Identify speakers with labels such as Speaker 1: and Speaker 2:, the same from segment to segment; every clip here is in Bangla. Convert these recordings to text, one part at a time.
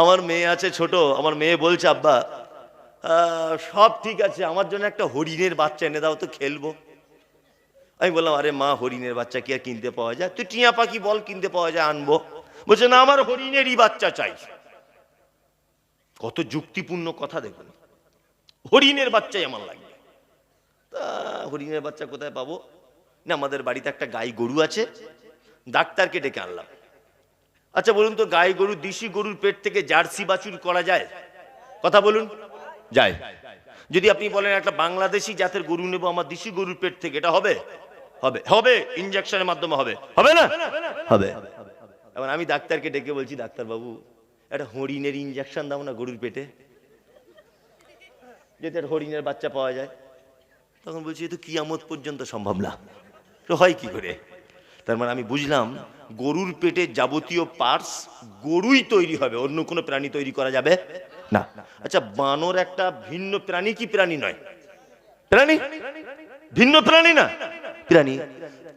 Speaker 1: আমার মেয়ে আছে ছোট, আমার মেয়ে বলছে, আব্বা সব ঠিক আছে, আমার জন্য একটা হরিণের বাচ্চা এনে দাও, তো খেলব। আমি বললাম, আরে মা, হরিণের বাচ্চা কি আর কিনতে পাওয়া যায়? তুই টিয়া পাখি বল, কিনতে পাওয়া যায়, আনব। বলছে, না, আমার হরিণেরই বাচ্চা চাই। কত যুক্তিপূর্ণ কথা দেখুন। হরিণের বাচ্চাই আমার লাগবে। তা, হরিণের বাচ্চা কোথায় পাবো? না, আমাদের বাড়িতে একটা গাই গরু আছে, ডাক্তারকে ডেকে আনলাম। আচ্ছা বলুন তো, গাই গরু, দেশি গরুর পেট থেকে জার্সি বাছুর করা যায়? কথা বলুন। যায়। যদি আপনি বলেন, একটা বাংলাদেশি জাতের গরু নেব, আমার দেশি গরুর পেট থেকে, এটা হবে? হবে। হবে। ইনজেকশনের মাধ্যমে হবে। হবে না? হবে। এখন আমি ডাক্তারকে ডেকে বলছি ডাক্তার বাবু একটা হরিণের ইনজেকশন দাও না গরুর পেটে। যদি একটা হরিণের বাচ্চা পাওয়া যায়, তখন বলছি, এ তো কিয়ামত পর্যন্ত সম্ভব না। তো হয় কি করে? তার মানে আমি বুঝলাম গরুর পেটে যাবতীয় পার্টস গরুই তৈরি হবে, অন্য কোনো প্রাণী তৈরি করা যাবে না। আচ্ছা বানর একটা ভিন্ন প্রাণী কি প্রাণী নয়? প্রাণী? ভিন্ন প্রাণী না? প্রাণী।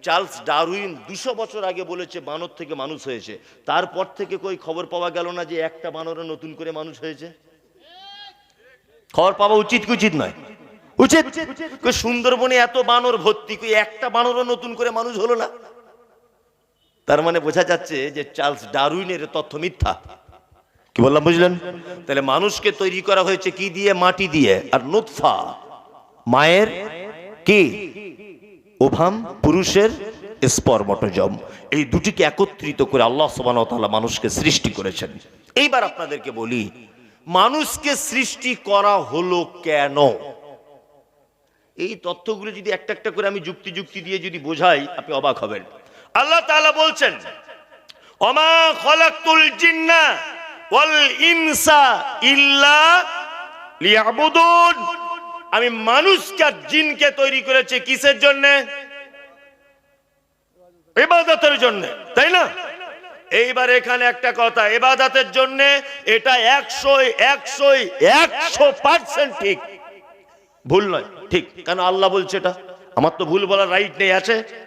Speaker 1: চার্লস ডারউইন দুশো বছর আগে বলেছে, বানর থেকে মানুষ হয়েছে। তারপর থেকে কই খবর পাওয়া গেল না যে একটা বানরও নতুন করে মানুষ হয়েছে? খবর পাওয়া উচিত কি উচিত নয়? উচিত। সুন্দরবনে এত বানর ভর্তি, কই একটা বানরও নতুন করে মানুষ হলো না? তার মানে বোঝা যাচ্ছে যে চার্লস ডারউইনের তথ্য মিথ্যা। কি বললাম বুঝলেন? তাহলে মানুষকে তৈরি করা হয়েছে কি দিয়ে? মাটি দিয়ে। আর নুৎফা মায়ের কি? ওভাম পুরুষের স্পর্মটোজম। এই দুটিকে একত্রিত করে আল্লাহ ওয়া মানুষকে সৃষ্টি করেছেন। এইবার আপনাদেরকে বলি মানুষকে সৃষ্টি করা হলো কেন? এই তথ্যগুলো যদি একটা একটা করে আমি যুক্তি যুক্তি দিয়ে যদি বোঝাই আপনি অবাক হবেন। আল্লাহ তাআলা বলছেন অমা খলাকতুল আমি মানুষকে আর জিনকে তৈরি করেছি কিসের জন্য? ইবাদতের জন্য, তাই না? এইবার এখানে একটা কথা, ইবাদতের জন্য এটা একশো একশো একশো পার্সেন্ট ঠিক। ভুল নয়, ঠিক। কেন আল্লাহ বলছে এটা? আমার তো ভুল বলার রাইট নেই, আছে?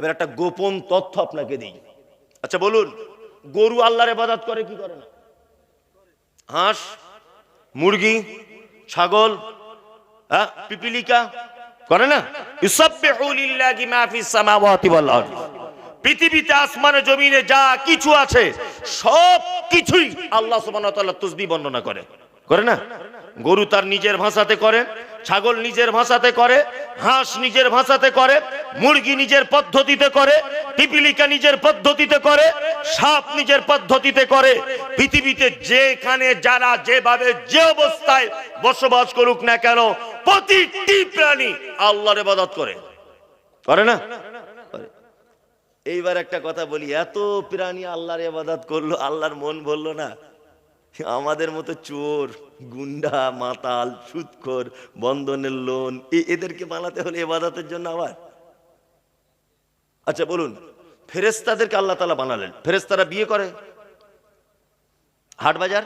Speaker 1: এবার একটা গোপন তথ্য আপনাকে দিই। আচ্ছা বলুন গরু আল্লাহর ইবাদত করে কি করে না? হাঁস মুরগি ছাগল হ্যাঁ, পিপিলিকা করে না? পৃথিবীতে আসমানে জমিনে যা কিছু আছে সব কিছুই আল্লাহ ওয়া তাআলা বর্ণনা করে। করে না? গরু তার নিজের ভাষাতে করে ছাগল নিজের ভাষাতে করে, হাঁস নিজের ভাষাতে করে, মুরগি নিজের পদ্ধতিতে করে, পিপিলিকা নিজের পদ্ধতিতে করে, সাপ নিজের পদ্ধতিতে করে। পৃথিবীতে যেখানে, যারা যেভাবে, যে অবস্থায় বসবাস করুক না কেন, প্রতিটি প্রাণী আল্লাহর ইবাদত করে। করে না? এইবার একটা কথা বলি, এত প্রাণী আল্লাহর ইবাদত করল, আল্লাহর মন বলল না। আমাদের মতো চোর, গুন্ডা, মাতাল, সুৎখোর, বন্ধনের লোন এদেরকে বানাতে হলে এবাদতের জন্য আবার? আচ্ছা বলুন ফেরেস্তাদেরকে আল্লাহ তালা বানালেন। ফেরেস্তারা বিয়ে করে? হাট বাজার?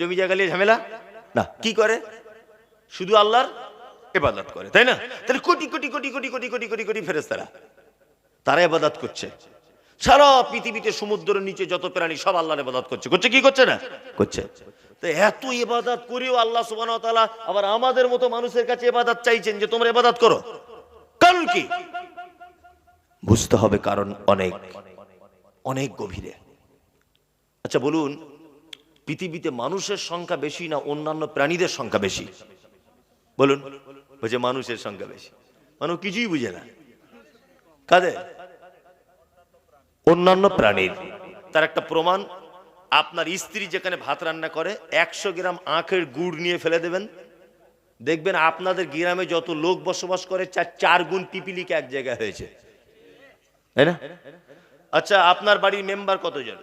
Speaker 1: জমি জায়গা নিয়ে ঝামেলা? না, কি করে? শুধু আল্লাহর এবাদত করে, তাই না? তাহলে কোটি কোটি কোটি কোটি কোটি কোটি কোটি কোটি ফেরেস্তারা তারা এবাদত করছে। সারা পৃথিবীতে সমুদ্রের নিচে যত প্রাণী সব আল্লাহর ইবাদত করছে। করছে কি করছে না? করছে। তো এত ইবাদত করেও আল্লাহ সুবহানাহু ওয়া তাআলা আবার আমাদের মতো মানুষের কাছে ইবাদত চাইছেন যে তোমরা ইবাদত করো। কারণ কি? বুঝতে হবে কারণ অনেক অনেক গভীরে। আচ্ছা বলুন পৃথিবীতে মানুষের সংখ্যা বেশি না অন্যান্য প্রাণীদের সংখ্যা বেশি? বলুন বলছে মানুষের সংখ্যা বেশি। মানুষ কিছুই বুঝে না। কাদের? অন্যান্য প্রাণীর। তার একটা প্রমাণ, আপনার স্ত্রী যেখানে ভাত রান্না করে, একশো গ্রাম আখের গুড় নিয়ে ফেলে দেবেন। দেখবেন আপনাদের গ্রামে যত লোক বসবাস করে, চার চার গুণ পিপিলিকা এক জায়গায় হয়েছে। তাই না? আচ্ছা আপনার বাড়ির মেম্বার কতজন?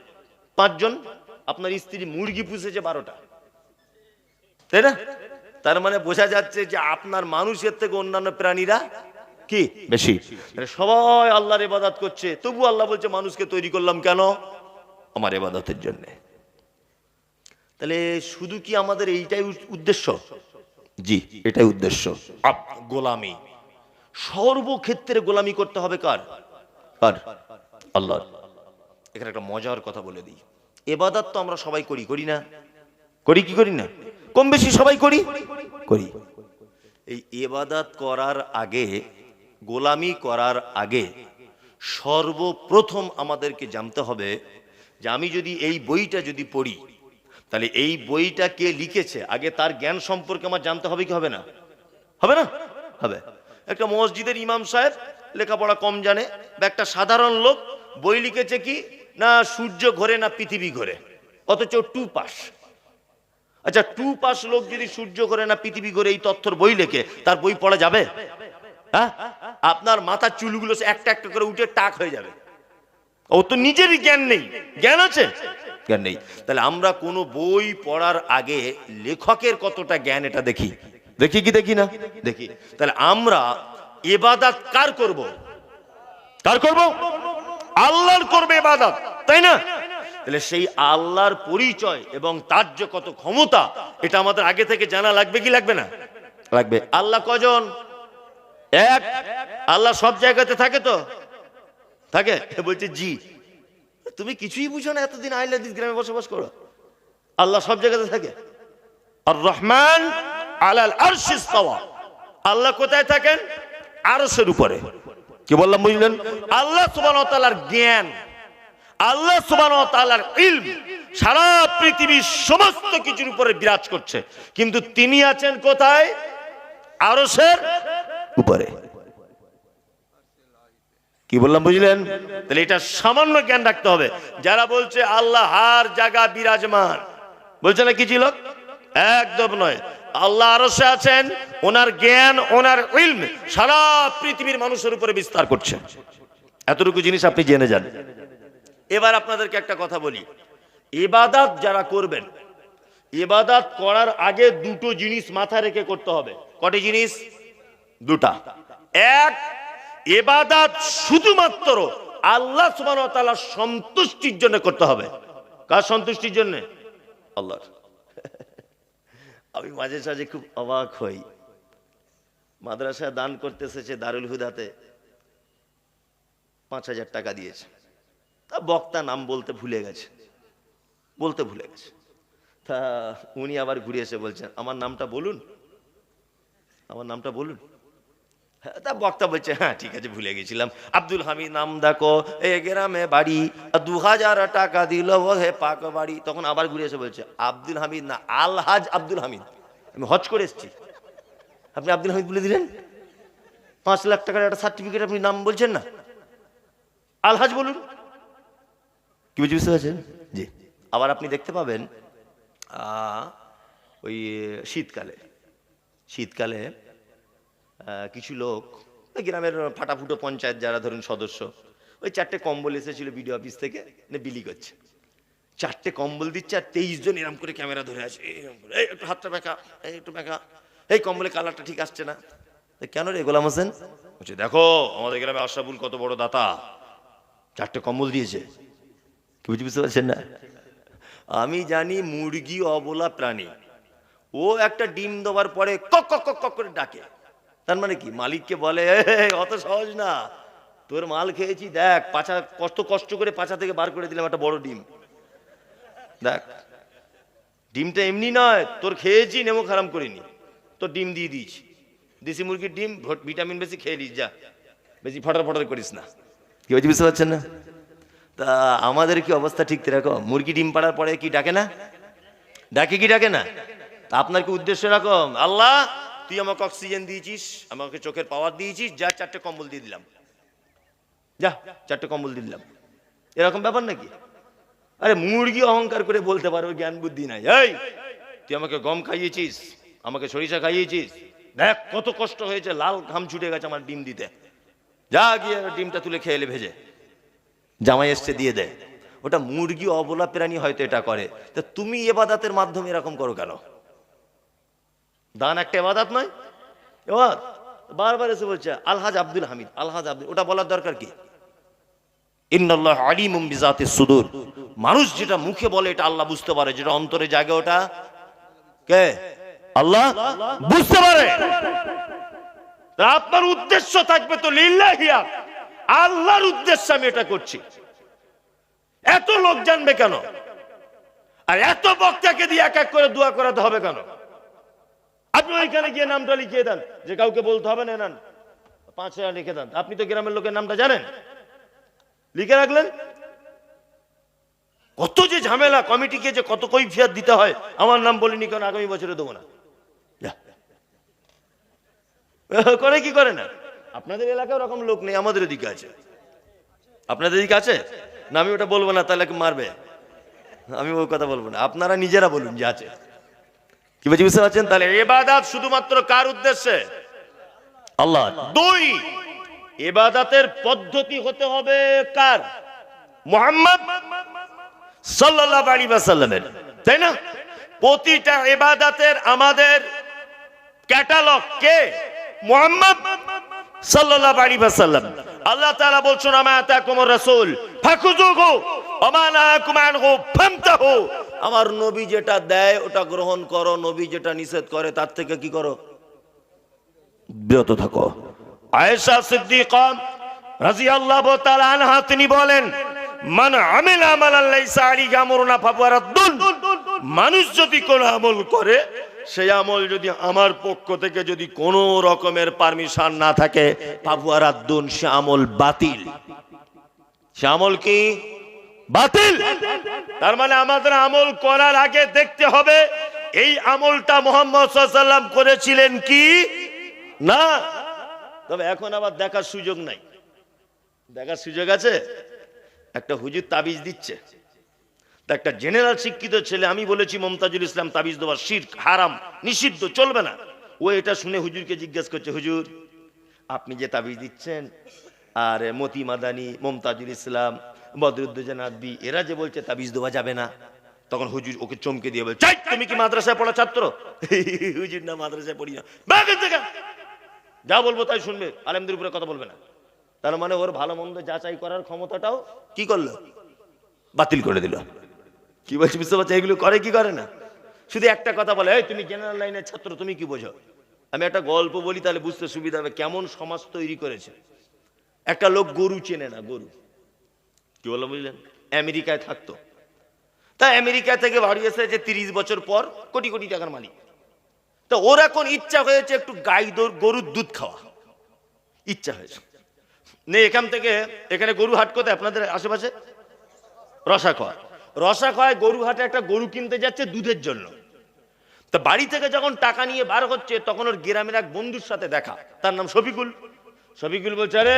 Speaker 1: পাঁচজন। আপনার স্ত্রী মুরগি পুষেছে বারোটা। তাই না? তার মানে বোঝা যাচ্ছে যে আপনার মানুষের থেকে অন্যান্য প্রাণীরা কি? বেশি। সবাই আল্লাহর ইবাদত করছে। তবু আল্লাহ বলছে, মানুষকে তৈরি করলাম কেন? আমার ইবাদতের জন্য। তাহলে শুধু কি আমাদের এইটাই উদ্দেশ্য? জি, এটাই উদ্দেশ্য। গোলামি। সর্বক্ষেত্রে গোলামি করতে হবে কার? কার? আল্লাহ এখানে একটা মজার কথা বলে দিই। এবাদাত তো আমরা সবাই করি করি না? করি কি করি না? কম বেশি সবাই করি? করি। এই এবাদাত করার আগে গোলামি করার আগে সর্বপ্রথম আমাদেরকে জানতে হবে যে আমি যদি এই বইটা যদি পড়ি, তাহলে এই বইটা কে লিখেছে? আগে তার জ্ঞান সম্পর্কে আমার জানতে হবে কি হবে না? হবে না? হবে। একটা মসজিদের ইমাম সাহেব লেখাপড়া কম জানে, বা একটা সাধারণ লোক বই লিখেছে কি? না সূর্য ঘোরে না পৃথিবী ঘোরে, অথচ টু পাস আচ্ছা টু পাস লোক যদি সূর্য ঘোরে না পৃথিবী ঘোরে এই তথ্যর বই লেখে, তার বই পড়া যাবে? আপনার মাথার চুলগুলো একটা একটা করে উঠে টাক হয়ে যাবে। ও তো নিজেরই জ্ঞান নেই। জ্ঞান আছে? জ্ঞান নেই। তাহলে আমরা কোনো বই পড়ার আগে লেখকের কতটা জ্ঞান এটা দেখি? দেখি কি দেখি না? দেখি। তাহলে আমরা এবাদাত কার করব? কার করব? আল্লাহর করবে এবাদাত, তাই না? তাহলে সেই আল্লাহর পরিচয় এবং তার যে কত ক্ষমতা, এটা আমাদের আগে থেকে জানা লাগবে কি লাগবে না? লাগবে। আল্লাহ কজন? এক, আল্লাহ সব জায়গাতে থাকে তো? থাকে? বলছে, জি। তুমি কিছুই বুঝো না, এতদিন আইলাদিস গ্রামে বসবাস করো। আল্লাহ সব জায়গাতে থাকে। আর রহমান আলাল আরশিস তাওয়া আল্লাহ কোথায় থাকেন? আরশের উপরে। কি বললাম, বুঝলেন? আল্লাহ সুবহানাহু ওয়া তাআলার জ্ঞান। আল্লাহ সুবহানাহু ওয়া তাআলার ইলম। সারা পৃথিবীর সমস্ত কিছুর উপরে বিরাজ করছে। কিন্তু তিনি আছেন কোথায়? আরশের উপরে। কি বললাম, বুঝলেন? তাহলে এটা সামান্য জ্ঞান রাখতে হবে। যারা বলছে আল্লাহ হার জায়গা বিরাজমান, বলছে না কি ছিল? একদম নয়। আল্লাহ আরশে আছেন, ওনার জ্ঞান, ওনার ইলম সারা পৃথিবীর মানুষের উপরে বিস্তার করছে। এতটুকু জিনিস আপনি জেনে যান। এবার আপনাদেরকে একটা কথা বলি। এবাদাত যারা করবেন এবাদাত করার আগে দুটো জিনিস মাথা রেখে করতে হবে। কটি জিনিস? দুটা। এক এবাদাত শুধুমাত্র আল্লাহ সুবহানাহু ওয়া তাআলার সন্তুষ্টির জন্য করতে হবে। কার সন্তুষ্টির জন্য? আল্লাহর। আমি মাঝে সাঝে খুব অবাক হই। মাদ্রাসা দান করতে এসেছে দারুল হুদাতে। পাঁচ হাজার টাকা দিয়েছে। তা বক্তা নাম বলতে ভুলে গেছে। বলতে ভুলে গেছে। তা উনি আবার ঘুরে এসে বলছেন, আমার নামটা বলুন। আমার নামটা বলুন। তা বক্তা বলছে হ্যাঁ ঠিক আছে, ভুলে গেছিলাম। আব্দুল হামিদ, নাম দেখো এ গ্রামে বাড়ি। দু হাজার টাকা দিল হে পাক বাড়ি। তখন আবার ঘুরে এসে বলছে, আব্দুল হামিদ না, আলহাজ আব্দুল হামিদ। আমি হজ করে এসেছি। আপনি আব্দুল হামিদ বলে দিলেন? পাঁচ লাখ টাকার একটা সার্টিফিকেট আপনি নাম বলছেন না? আলহাজ বলুন। কি বুঝে বুঝতে পারছেন? জি। আবার আপনি দেখতে পাবেন ওই শীতকালে শীতকালে কিছু লোক, ওই গ্রামের ফাটাফুটো পঞ্চায়েত যারা ধরুন সদস্য, ওই চারটে কম্বল এসেছিল বিডিও অফিস থেকে বিলি করছে। চারটে কম্বল দিচ্ছে আর তেইশ জন এরম করে ক্যামেরা ধরে আছে, এই একটু হাতটা বেঁকা এই, একটু বেঁকা এই কম্বলের কালারটা ঠিক আসছে না। কেন রে গোলাম হোসেন? বলছে, দেখো, আমাদের গ্রামে আশরাফুল কত বড় দাতা, চারটে কম্বল দিয়েছে। কি বুঝতে বুঝতে পারছেন না? আমি জানি মুরগি অবলা প্রাণী, ও একটা ডিম দেওয়ার পরে কক কক কক করে ডাকে। তার মানে কি? মালিককে বলে অত সহজ না। তোর মাল খেয়েছি, দেখ, পাছা, কষ্ট কষ্ট করে পাছা থেকে বার করে দিলাম একটা বড় ডিম। দেখ, ডিমটা এমনি নয়, তোর খেয়েছি, নেমো খারাপ করিনি। তোর ডিম দিয়ে দিয়েছি। দেশি মুরগির ডিম, ভট- ভিটামিন বেশি খেয়ে নিস, যা। বেশি ফটার ফটার করিস না। কি বলছি, বুঝতে পারছেন না? তা আমাদের কি অবস্থা ঠিক রাখো মুরগি ডিম পাড়ার পরে কি ডাকে না? ডাকে কি, ডাকে না? তা আপনার কি উদ্দেশ্য এরকম? আল্লাহ তুই আমাকে অক্সিজেন দিয়েছিস, আমাকে চোখের পাওয়ার দিয়েছিস, যা চারটে কম্বল দিয়ে দিলাম। যা, চারটে কম্বল দিয়ে দিলাম। এরকম ব্যাপার নাকি? আরে মুরগি অহংকার করে বলতে পারো, জ্ঞান বুদ্ধি নাই। এই, তুই আমাকে গম খাইয়েছিস, আমাকে সরিষা খাইয়েছিস। দেখ কত কষ্ট হয়েছে, লাল ঘাম ছুটে গেছে আমার ডিম দিতে। যা গিয়ে ডিমটা তুলে খেয়ে এলে ভেজে। জামাই এসছে, দিয়ে দেয় ওটা মুরগি অবলা প্রাণী হয়তো এটা করে। তা তুমি এবাদাতের মাধ্যমে এরকম করো কেন? দান একটা এবাদাত নয়। এবার বারবার এসে বলছে, আলহাজ আব্দুল হামিদ, আলহাজ আব্দুল, ওটা বলার দরকার কি? ইন্নাল্লাহ আলিমুম বিজাতিস সুদূর। মানুষ যেটা মুখে বলে, এটা আল্লাহ বুঝতে পারে। যেটা অন্তরে জাগে, ওটা কে? আল্লাহ বুঝতে পারে। আপনার উদ্দেশ্য থাকবে তো লিল্লাহিয়া আল্লাহর উদ্দেশ্যে আমি এটা করছি। এত লোক জানবে কেন? আর এত বক্তাকে দিয়ে এক এক করে দোয়া করাতে হবে কেন? আপনি ওইখানে গিয়ে নামটা লিখিয়ে দেন, যে কাউকে বলতে হবে না পাঁচ হাজার লিখে দেন। আপনি তো গ্রামের লোকের নামটা জানেন? লিখে রাখলেন? কত যে ঝামেলা, কমিটিকে যে কত কৈফিয়াত দিতে হয়, আমার নাম বলিনি কারণ আগামী বছরে দেবো না। করে কি করে না? আপনাদের এলাকায় ওরকম লোক নেই, আমাদের এদিকে আছে। আপনাদের এদিকে আছে? না, আমি ওটা বলব না, তাহলে মারবে? আমি ওই কথা বলব না। আপনারা নিজেরা বলুন, যে আছে। কি বলছি বুঝতে পারছেন? তাহলে এবাদাত শুধুমাত্র কার উদ্দেশ্যে? আল্লাহ। দুই এবাদাতের পদ্ধতি হতে হবে কার? মোহাম্মদ ওয়াসাল্লামের। তাই না? প্রতিটা এবাদাতের আমাদের ক্যাটালগ কে? মোহাম্মদ আল্লাহ তাআলা বলছেন, আমা আতাকুমুর রাসূল, ফাখুযুহু, ওমা নাহাকুম আনহু, ফামতাহু। আমার নবী যেটা দেয়, ওটা গ্রহণ করো, নবী যেটা নিষেধ করে, তার থেকে কি করো? বিরত থাকো। আয়েশা সিদ্দিকা রাদিয়াল্লাহু তাআলা আনহা, তিনি বলেন, মান আমিলা আমালান লাইসা আলাইহি আমরুনা ফাহুয়া রাদ্দুন। মানুষ যদি কোন আমল করে সেই আমল যদি আমার পক্ষ থেকে যদি কোনো রকমের পারমিশন না থাকে ফাহুয়া রাদ্দুন সে আমল বাতিল। সে আমল কি? বাতিল! তার মানে আমাদের আমল করার আগে দেখতে হবে, এই আমলটা মোহাম্মদ করেছিলেন কি? না। তবে এখন আবার দেখার সুযোগ নাই। দেখার সুযোগ আছে? একটা হুজুর তাবিজ দিচ্ছে। একটা জেনারেল শিক্ষিত ছেলে আমি বলেছি মমতাজুল ইসলাম তাবিজ দেওয়া শির হারাম নিষিদ্ধ চলবে না। ও এটা শুনে হুজুরকে জিজ্ঞেস করছে হুজুর আপনি যে তাবিজ দিচ্ছেন আর মতি মাদানি মমতাজুল ইসলাম বদরুদ্দোজান আদবি এরা যে বলছে তাবিজ দেওয়া যাবে না। তখন হুজুর ওকে চমকে দিয়ে বলছে "চাই, তুমি কি মাদ্রাসায় পড়া ছাত্র? হুজুর না মাদ্রাসায় পড়ি না। যা বলব তাই শুনবে আলেমদের উপরে কথা বলবে না। তার মানে ওর ভালো মন্দ যাচাই করার ক্ষমতাটাও কি করল? বাতিল করে দিল। কি বলছি, বুঝতে পারছ? এগুলো করে, কি করে না? শুধু একটা কথা বলে, এই, তুমি জেনারেল লাইনের ছাত্র, তুমি কি বোঝো? আমি একটা গল্প বলি, তাহলে বুঝতে সুবিধা হবে কেমন সমাজ তৈরি করেছে। একটা লোক গরু চেনে না, গরু। কি বললাম, বুঝলেন? আমেরিকায় থাকতো। তা আমেরিকা থেকে বাড়ি এসেছে তিরিশ বছর পর কোটি কোটি টাকার মালিক। তা ওর এখন ইচ্ছা হয়েছে একটু গাই গরুর দুধ খাওয়া। ইচ্ছা হয়েছে। নে এখান থেকে, এখানে গরু হাট কোথায় আপনাদের আশেপাশে? রসা খাওয়া। রসা খাওয়ায় গরু হাটে একটা গরু কিনতে যাচ্ছে দুধের জন্য। তা বাড়ি থেকে যখন টাকা নিয়ে বার হচ্ছে, তখন ওর গ্রামের এক বন্ধুর সাথে দেখা। তার নাম শফিকুল। শফিকুল বলছে, আরে,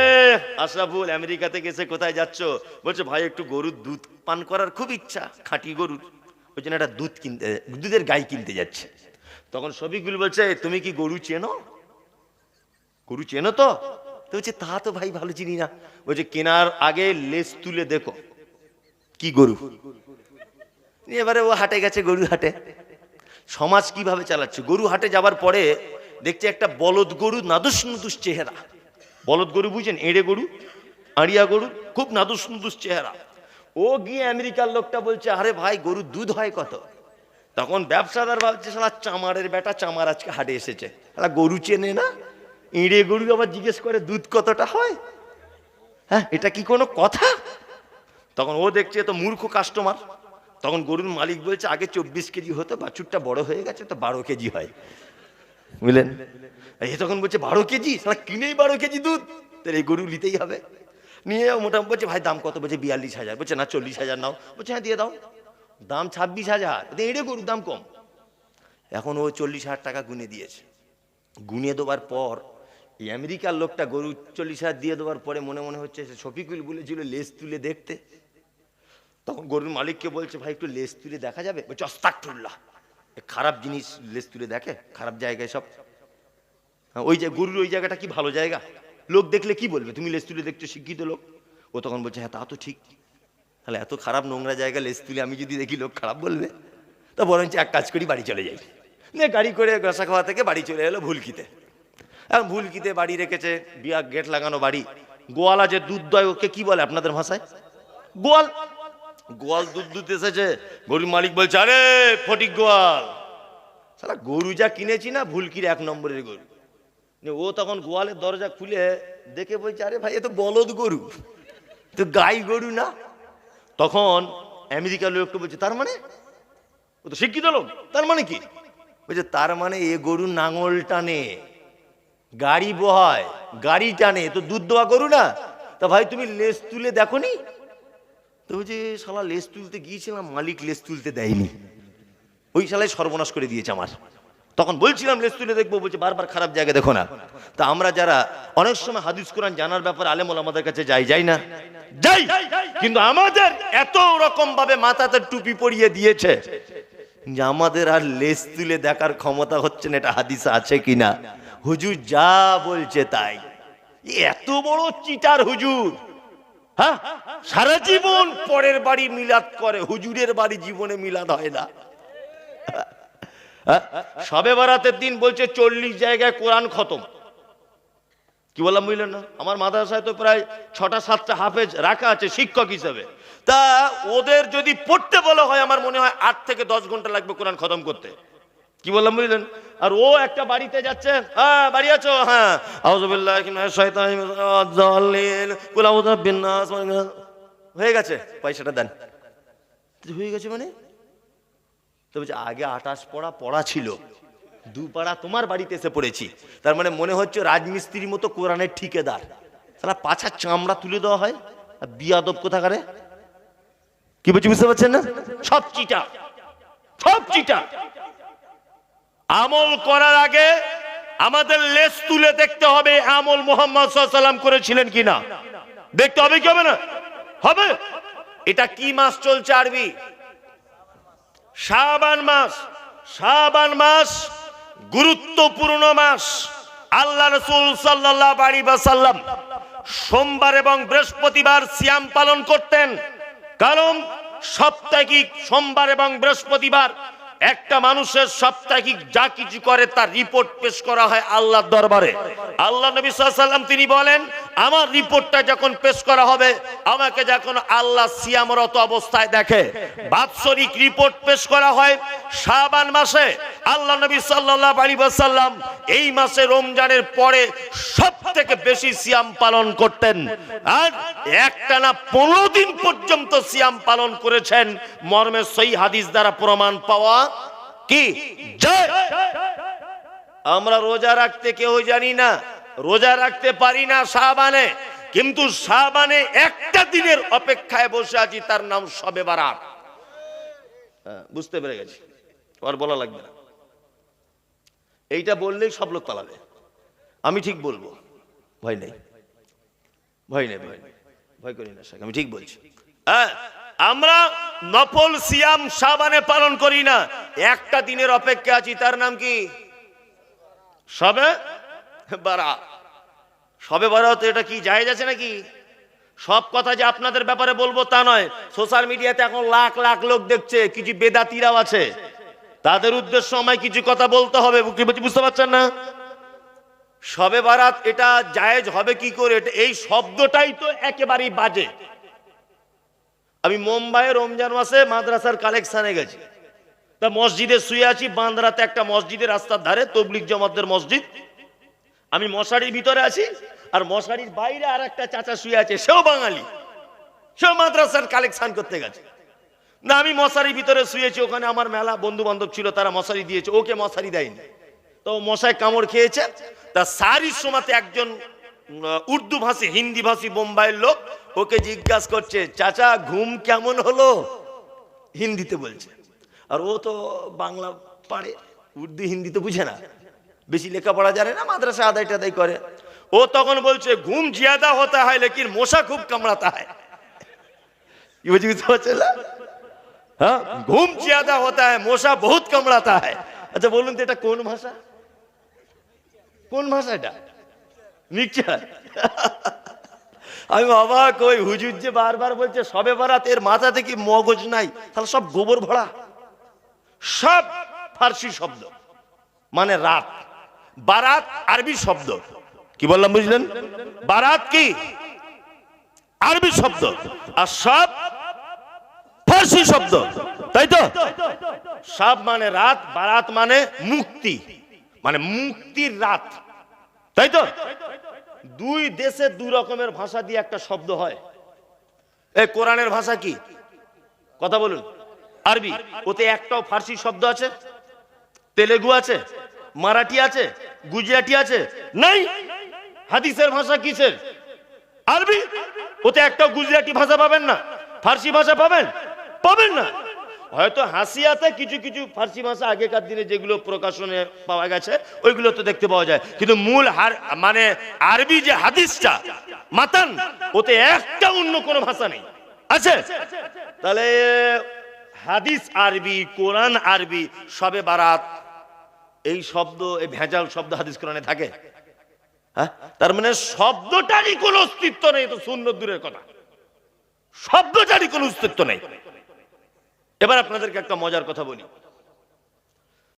Speaker 1: আশরাফুল, আমেরিকা থেকে এসে কোথায় যাচ্ছ? বলছে, ভাই, একটু গরুর দুধ পান করার খুব ইচ্ছা, খাঁটি গরুর। ওই জন্য একটা দুধ কিনতে, দুধের গাই কিনতে যাচ্ছে। তখন শফিকুল বলছে, তুমি কি গরু চেনো? গরু চেনো তো? তো বলছে, তা তো ভাই, ভালো চিনি না। বলছে, কেনার আগে লেস তুলে দেখো। কি গরু? এবারে ও হাটে গেছে, গরু হাটে। সমাজ কীভাবে চালাচ্ছে? গরু হাটে যাবার পরে দেখছে একটা বলদ গরু নাদুস নুদুস চেহারা। বলদ গরু বুঝেন? এড়ে গরু, আড়িয়া গরু, খুব নাদুস নুদুস চেহারা। ও গিয়ে আমেরিকার লোকটা বলছে, আরে ভাই, গরুর দুধ হয় কত? তখন ব্যবসাদার ভাবছে সালা চামারের বেটা, চামার আজকে হাটে এসেছে। গরু চেনে না? ইঁড়ে গরু আবার জিজ্ঞেস করে, দুধ কতটা হয়? হ্যাঁ এটা কি কোনো কথা? তখন ও দেখছে তো মূর্খ কাস্টমার তখন গরুর মালিক বলছে, আগে চব্বিশ কেজি হতো, বাছুরটা বড় হয়ে গেছে, তো বারো কেজি হয়। বুঝলেন? এ তখন বলছে, বারো কেজি? সারা কিনেই বারো কেজি দুধ? তাহলে এই গরু নিতেই হবে। নিয়ে মোটামুটি বলছে, ভাই, দাম কত? বলছে, বিয়াল্লিশ হাজার। বলছে, না, চল্লিশ হাজার নাও। বলছে হ্যাঁ দিয়ে দাও। দাম ছাব্বিশ হাজার। এড়ে গরুর দাম কম। এখন ও চল্লিশ হাজার টাকা গুনে দিয়েছে। গুনে দেওয়ার পর এই আমেরিকার লোকটা গরু চল্লিশ হাজার দিয়ে দেওয়ার পরে মনে মনে হচ্ছে সে শফিকুল বলেছিল লেস তুলে দেখতে। তখন গরুর মালিককে বলছে ভাই একটু লেস তুলে দেখা যাবে? বলছে অস্তাকুল্লাহ খারাপ জিনিস লেস তুলে দেখে খারাপ জায়গায় সব। হ্যাঁ, ওই যে গরুর ওই জায়গাটা কি ভালো জায়গা? লোক দেখলে কি বলবে? তুমি লেস তুলে দেখছ শিক্ষিত লোক। ও তখন বলছে হ্যাঁ তা তো ঠিক। তাহলে এত খারাপ নোংরা জায়গা লেস তুলে আমি যদি দেখি লোক খারাপ বলবে? তা বরঞ্চ এক কাজ করি বাড়ি চলে যাই। গাড়ি করে গসা খাওয়া থেকে বাড়ি চলে এলো ভুলকিতে। এখন ভুলকিতে বাড়ি রেখেছে, বিয়া গেট লাগানো বাড়ি। গোয়ালা যে দুধ দয়, ওকে কি বলে আপনাদের ভাষায়? গোয়াল। গোয়াল দুধ দুধ এসেছে, গরুর মালিক বলছে, আরে, ফটিক গোয়াল সালা গরু যা কিনেছি না ভুলকির এক নম্বরের গরু? ও তখন গোয়ালের দরজা খুলে দেখে বলছে, আরে ভাই, এ তো বলদ গরু, তো গাই গরু না? তখন আমেরিকার লোকটা বলছে, তার মানে? ও তো শিক্ষিত লোক, তার মানে কি? বলছে, তার মানে এ গরু নাঙল টানে। গাড়ি বহায় গাড়ি টানে, তো দুধ দোয়া করু না? তা ভাই, তুমি লেস তুলে দেখো নি তো যে শালা, লেস তুলতে গিয়েছিলাম, মালিক লেস তুলতে দেয়নি। ওই শালাই সর্বনাশ করে দিয়েছে আমার। তখন বলছিলাম, লেস তুলে দেখব। বলছে, বারবার খারাপ জায়গা দেখো না। তা আমরা যারা, অনেক সময় হাদিস কোরআন জানার ব্যাপারে আলেমল আমাদের কাছে যাই যাই না? যাই! কিন্তু আমাদের এত রকম ভাবে মাথাতে টুপি পরিয়ে দিয়েছে যে আমাদের আর লেস তুলে দেখার ক্ষমতা হচ্ছে না, এটা হাদিস আছে কিনা? হুজুর যা বলছে তাই। এত বড় চিটার হুজুর। হ্যাঁ? সারা জীবন পরের বাড়ি মিলাদ করে, হুজুরের বাড়ি জীবনে মিলাদ হয় না। হ্যাঁ? সবে বারাতের দিন বলছে চল্লিশ জায়গায় কোরআন খতম। কি বললাম বুঝলেন না? আমার মাদ্রাসায় তো প্রায় ছটা, সাতটা হাফেজ রাখা আছে শিক্ষক হিসেবে। তা ওদের যদি পড়তে বলা হয়, আমার মনে হয় আট থেকে দশ ঘণ্টা লাগবে কোরআন খতম করতে। কি বললাম বুঝলেন? আর ও একটা বাড়িতে যাচ্ছে। হ্যাঁ বাড়ি আছো? হ্যাঁ। হয়ে গেছে? পয়সাটা দেন। হয়ে গেছে মানে? তো বলছে, আগে আটাশ পড়া পড়া ছিল। দু পাড়া তোমার বাড়িতে এসে পড়েছি। তার মানে মনে হচ্ছে রাজমিস্ত্রির মতো কোরআনের ঠিকেদার। তারা পাছার চামড়া তুলে দেওয়া হয়। আর বিয়াদব কোথাকারে? কি বলছি বুঝতে পারছেন না? সব চিটা। সব চিটা। আমল করার আগে আমাদের লেস তুলে দেখতে হবে আমল মোহাম্মদ সাল্লাম করেছিলেন কিনা। দেখতে হবে কি হবে না? হবে। এটা কি মাস চলছে আরবি? শাবান মাস। শাবান মাস গুরুত্বপূর্ণ মাস। আল্লাহ রসুল সাল্লাহ বাড়ি সাল্লাম সোমবার এবং বৃহস্পতিবার সিয়াম পালন করতেন। কারণ সাপ্তাহিক সোমবার এবং বৃহস্পতিবার একটা মানুষের সাপ্তাহিক যা কিছু করে তার রিপোর্ট পেশ করা হয় আল্লাহর দরবারে। আল্লাহ নবী সাল্লাম তিনি বলেন আমার রিপোর্টটা যখন পেশ করা হবে, আমাকে যখন আল্লাহ সিয়ামরত অবস্থায় দেখে, বাৎসরিক রিপোর্ট পেশ করা হয় শাবান মাসে, আল্লাহ নবী সাল্লাহ আলী এই মাসে রমজানের পরে সব থেকে বেশি সিয়াম পালন করতেন। আর একটানা পনেরো দিন পর্যন্ত সিয়াম পালন করেছেন, মর্মে সই হাদিস দ্বারা প্রমাণ পাওয়া কি? আমরা রোজা রাখতে কেউ জানি না রোজা রাখতে পারি না শাহবানে কিন্তু শাহবানে একটা দিনের অপেক্ষায় বসে আছি তার নাম সবে বারাত। হ্যাঁ, বুঝতে পেরে গেছি। আর বলা লাগবে না। এইটা বললেই সব লোক পালাবে। আমি ঠিক বলব। ভয় নেই। ভয় নেই ভয় নেই। ভয় করি না আমি ঠিক বলছি। হ্যাঁ আমরা নফল সিয়াম সাবানে পালন করি না। একটা দিনের অপেক্ষা আছি তার নাম কি? সবে বারা, সবে বারাত এটা কি, জায়েজ আছে নাকি? সব কথা যে আপনাদের ব্যাপারে বলব তা নয়। সোশ্যাল মিডিয়াতে এখন লাখ লাখ লোক দেখছে, কিছু বেদাতিরাও আছে। তাদের উদ্দেশ্য আমায় কিছু কথা বলতে হবে, বুঝতে পারছেন না? সবে বারাত এটা জায়েজ হবে কি করে? এই শব্দটাই তো একেবারেই বাজে। আমি মুম্বাইয়ে রমজান মাসে মাদ্রাসার কালেকশনে গেছি। তা মসজিদে শুয়ে আছি, বান্দ্রাতে একটা মসজিদের রাস্তার ধারে তবলিক জমাতদের মসজিদ। আমি মশারির ভিতরে আছি, আর মশারির বাইরে আর একটা চাচা শুয়ে আছে, সেও বাঙালি। সেও মাদ্রাসার কালেকশন করতে গেছে। না, আমি মশারির ভিতরে শুয়েছি, ওখানে আমার মেলা বন্ধু বান্ধব ছিল, তারা মশারি দিয়েছে, ওকে মশারি দেয়নি। তো মশায় কামড় খেয়েছে, তা সারির সময়তে একজন উর্দু ভাষী হিন্দি ভাষী বোম্বাইয়ের লোক ওকে জিজ্ঞাসা করছে, চাচা, ঘুম কেমন হলো? হিন্দিতে বলছে। আর ও তো বাংলা পারে উর্দু হিন্দি তো বুঝে না। বেশি লেখাপড়া জানে না, মাদ্রাসা আদায় টাদাই করে। ও তখন বলছে, ঘুম জিয়াদা হতা হয়, লেকিন মশা খুব কামড়াতা হয়। বুঝতে পারছেন না? হ্যাঁ? ঘুম জিয়াদা হয়, মশা বহুত হয়। আচ্ছা বলুন তো, এটা কোন ভাষা? কোন ভাষা এটা? আমি অবাক ওই হুজুর যে বারবার বলছে, সবে বারাত, এর মাথা থেকে মগজ নাই? তাহলে সব গোবর ভরা। সব ফার্সি শব্দ মানে রাত। বারাত আরবি শব্দ। কি বললাম, বুঝলেন? বারাত কি? আরবি শব্দ। আর সব ফার্সি শব্দ। তাই তো? সব মানে রাত, বারাত মানে মুক্তি। মানে মুক্তির রাত। তাই তো? দুই দেশে দু রকমের ভাষা দিয়ে একটা শব্দ হয়। এই কোরআনের ভাষা কি? কথা বলুন। আরবি। ওতে একটাও ফার্সি শব্দ আছে। তেলেগু আছে। মারাঠি আছে, গুজরাটি আছে? নাই। হাদিসের ভাষা কিসের? আরবি? ওতে একটা গুজরাটি ভাষা পাবেন না। ফার্সি ভাষা পাবেন? পাবেন না। হয়তো হাসিয়াতে কিছু কিছু ফার্সি ভাষা আগেকার দিনে যেগুলো প্রকাশনে পাওয়া গেছে, ওইগুলো তো দেখতে পাওয়া যায়। কিন্তু মূল হার মানে আরবি যে হাদিসটা, মাতান, ওতে একটা অন্য কোনো ভাষা নেই। আছে? তাহলে হাদিস আরবি, কোরআন আরবি, সবে বারাত এই শব্দ, এই ভেজাল শব্দ হাদিস কোরআনে থাকে। হ্যাঁ? তার মানে শব্দটারই কোন অস্তিত্ব নেই তো শূন্য দূরের কথা। শব্দটারই কোন অস্তিত্ব নেই। এবার আপনাদেরকে একটা মজার কথা বলি।